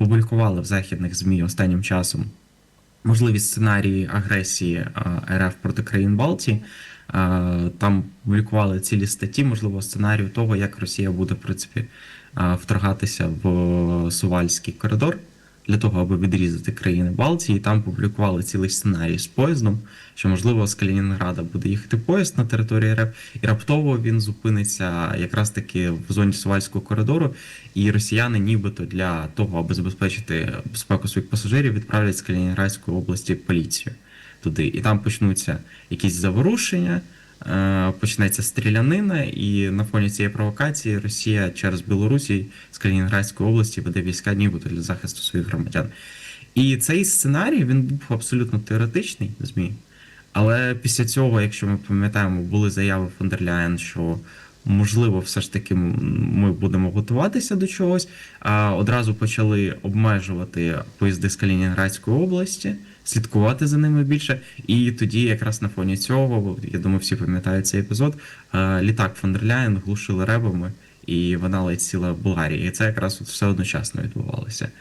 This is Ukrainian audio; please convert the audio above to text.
публікували в західних ЗМІ останнім часом можливі сценарії агресії РФ проти країн Балтії. Там публікували цілі статті, можливо, сценарію того, як Росія буде в принципі вторгатися в Сувальський коридор для того, аби відрізати країни Балтії. І там публікували цілий сценарій з поїздом, що можливо з Калінінграда буде їхати поїзд на території РФ, і раптово він зупиниться якраз таки в зоні Сувальського коридору, і росіяни, нібито для того, аби забезпечити безпеку своїх пасажирів, відправлять з Калінінградської області поліцію туди. І там почнуться якісь заворушення, почнеться стрілянина, і на фоні цієї провокації Росія через Білорусі з Калінінградської області веде війська нібито для захисту своїх громадян. І цей сценарій він був абсолютно теоретичний ЗМІ. Але після цього, якщо ми пам'ятаємо, були заяви фон дер Ляєн, що можливо, все ж таки ми будемо готуватися до чогось. А одразу почали обмежувати поїзди з Калінінградської області, слідкувати за ними більше. І тоді, якраз на фоні цього, я думаю, всі пам'ятають цей епізод. Літак фон дер Ляєн глушили ребами, і вона летіла в Болгарії. І це якраз от все одночасно відбувалося.